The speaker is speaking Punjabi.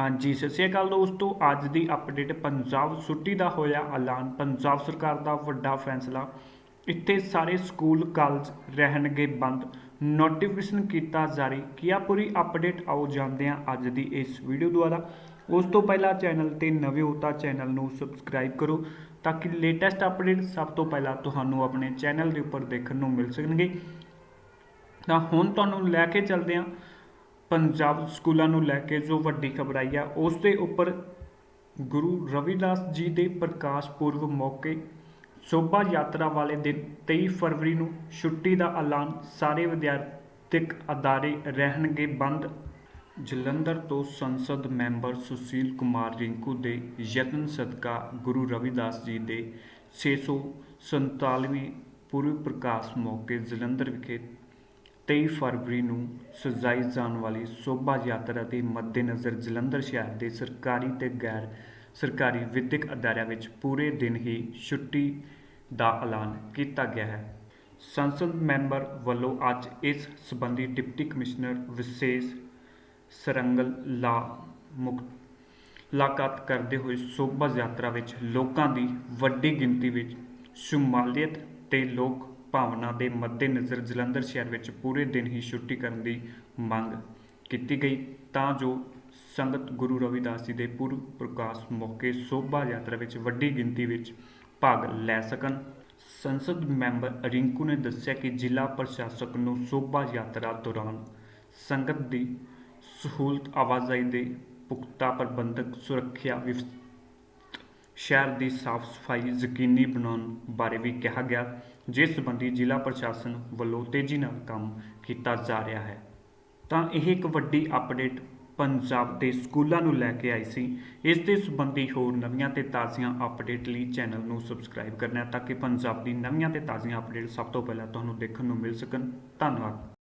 ਹਾਂਜੀ, ਸਤਿ ਸ਼੍ਰੀ ਅਕਾਲ ਦੋਸਤੋ। ਅੱਜ ਦੀ ਅਪਡੇਟ ਪੰਜਾਬ ਛੁੱਟੀ ਦਾ ਹੋਇਆ ਐਲਾਨ। ਪੰਜਾਬ ਸਰਕਾਰ ਦਾ ਵੱਡਾ ਫੈਸਲਾ। ਇੱਥੇ ਸਾਰੇ ਸਕੂਲ, ਕਾਲਜ ਰਹਿਣਗੇ ਬੰਦ। ਨੋਟੀਫਿਕੇਸ਼ਨ ਕੀਤਾ ਜਾਰੀ। ਕੀ ਆ, ਪੂਰੀ ਅਪਡੇਟ ਆਓ ਜਾਂਦੇ ਹਾਂ ਅੱਜ ਦੀ ਇਸ ਵੀਡੀਓ ਦੁਆਰਾ। ਉਸ ਤੋਂ ਪਹਿਲਾਂ ਚੈਨਲ ਤੇ ਨਵੇਂ ਹੋ ਤਾਂ ਚੈਨਲ ਨੂੰ ਸਬਸਕ੍ਰਾਈਬ ਕਰੋ ਤਾਂ ਕਿ ਲੇਟੈਸਟ ਅਪਡੇਟ ਸਭ ਤੋਂ ਪਹਿਲਾਂ ਤੁਹਾਨੂੰ ਆਪਣੇ ਚੈਨਲ ਦੇ ਉੱਪਰ ਦੇਖਣ ਨੂੰ ਮਿਲ ਸਕਣਗੇ। ਤਾਂ ਹੁਣ ਤੁਹਾਨੂੰ ਲੈ ਕੇ ਚੱਲਦੇ ਹਾਂ। ਪੰਜਾਬ ਸਕੂਲਾਂ ਨੂੰ ਲੈ ਕੇ ਜੋ ਵੱਡੀ ਖਬਰ ਆਈ ਆ, ਉਸ ਦੇ ਉੱਪਰ ਗੁਰੂ ਰਵਿਦਾਸ ਜੀ ਦੇ ਪ੍ਰਕਾਸ਼ ਪੁਰਬ ਮੌਕੇ ਸ਼ੋਭਾ ਯਾਤਰਾ ਵਾਲੇ ਦਿਨ 23 ਫਰਵਰੀ ਨੂੰ ਛੁੱਟੀ ਦਾ ਐਲਾਨ ਸਾਰੇ ਵਿਦਿਆਰਥਿਕ ਅਦਾਰੇ ਰਹਿਣਗੇ ਬੰਦ। ਜਲੰਧਰ ਤੋਂ ਸੰਸਦ ਮੈਂਬਰ ਸੁਸ਼ੀਲ ਕੁਮਾਰ ਰਿੰਕੂ ਦੇ ਯਤਨ ਸਦਕਾ ਗੁਰੂ ਰਵਿਦਾਸ ਜੀ ਦੇ 647ਵੀਂ ਪੁਰਬ ਪ੍ਰਕਾਸ਼ ਮੌਕੇ ਜਲੰਧਰ ਵਿਖੇ ਤੇਈ ਫਰਵਰੀ ਨੂੰ ਸਜਾਈ ਜਾਣ ਵਾਲੀ ਸ਼ੋਭਾ ਯਾਤਰਾ ਦੇ ਮੱਦੇਨਜ਼ਰ ਜਲੰਧਰ ਸ਼ਹਿਰ ਦੇ ਸਰਕਾਰੀ ਤੇ ਗੈਰ ਸਰਕਾਰੀ ਵਿੱਦਿਅਕ ਅਦਾਰਿਆਂ ਵਿੱਚ ਪੂਰੇ ਦਿਨ ਹੀ ਛੁੱਟੀ ਦਾ ਐਲਾਨ ਕੀਤਾ ਗਿਆ ਹੈ। ਸੰਸਦ ਮੈਂਬਰ ਵੱਲੋਂ ਅੱਜ ਇਸ ਸੰਬੰਧੀ ਡਿਪਟੀ ਕਮਿਸ਼ਨਰ ਵਿਸ਼ੇਸ਼ ਸਰੰਗਲ ਲਾ ਮੁਕ ਮੁਲਾਕਾਤ ਕਰਦੇ ਹੋਏ ਸ਼ੋਭਾ ਯਾਤਰਾ ਵਿੱਚ ਲੋਕਾਂ ਦੀ ਵੱਡੀ ਗਿਣਤੀ ਵਿੱਚ ਸ਼ਮੂਲੀਅਤ ਤੇ ਲੋਕ ਭਾਵਨਾ ਦੇ ਮੱਦੇਨਜ਼ਰ ਜਲੰਧਰ ਸ਼ਹਿਰ ਵਿੱਚ ਪੂਰੇ ਦਿਨ ਹੀ ਛੁੱਟੀ ਕਰਨ ਦੀ ਮੰਗ ਕੀਤੀ ਗਈ, ਤਾਂ ਜੋ ਸੰਗਤ ਗੁਰੂ ਰਵਿਦਾਸ ਜੀ ਦੇ ਪੁਰਬ ਪ੍ਰਕਾਸ਼ ਮੌਕੇ ਸ਼ੋਭਾ ਯਾਤਰਾ ਵਿੱਚ ਵੱਡੀ ਗਿਣਤੀ ਵਿੱਚ ਭਾਗ ਲੈ ਸਕਣ। ਸੰਸਦ ਮੈਂਬਰ ਰਿੰਕੂ ਨੇ ਦੱਸਿਆ ਕਿ ਜ਼ਿਲ੍ਹਾ ਪ੍ਰਸ਼ਾਸਕ ਨੂੰ ਸ਼ੋਭਾ ਯਾਤਰਾ ਦੌਰਾਨ ਸੰਗਤ ਦੀ ਸਹੂਲਤ ਆਵਾਜਾਈ ਦੇ ਪੁਖਤਾ ਪ੍ਰਬੰਧਕ ਸੁਰੱਖਿਆ ਵਿਵਸਥਾ ਸ਼ਹਿਰ ਦੀ ਸਾਫ਼ ਸਫ਼ਾਈ ਯਕੀਨੀ ਬਣਾਉਣ ਬਾਰੇ ਵੀ ਕਿਹਾ ਗਿਆ, ਜਿਸ ਸੰਬੰਧੀ ਜ਼ਿਲ੍ਹਾ ਪ੍ਰਸ਼ਾਸਨ ਵੱਲੋਂ ਤੇਜ਼ੀ ਨਾਲ ਕੰਮ ਕੀਤਾ ਜਾ ਰਿਹਾ ਹੈ। ਤਾਂ ਇਹ ਇੱਕ ਵੱਡੀ ਅਪਡੇਟ ਪੰਜਾਬ ਦੇ ਸਕੂਲਾਂ ਨੂੰ ਲੈ ਕੇ ਆਈ ਸੀ। ਇਸ ਦੇ ਸੰਬੰਧੀ ਹੋਰ ਨਵੀਆਂ ਤੇ ਤਾਜ਼ੀਆਂ ਅਪਡੇਟ ਲਈ ਚੈਨਲ ਨੂੰ ਸਬਸਕ੍ਰਾਈਬ ਕਰਨਾ ਤਾਂ ਕਿ ਪੰਜਾਬ ਦੀ ਨਵੀਆਂ ਤੇ ਤਾਜ਼ੀਆਂ ਅਪਡੇਟ ਸਭ ਤੋਂ ਪਹਿਲਾਂ ਤੁਹਾਨੂੰ ਦੇਖਣ ਨੂੰ ਮਿਲ ਸਕਣ। ਧੰਨਵਾਦ।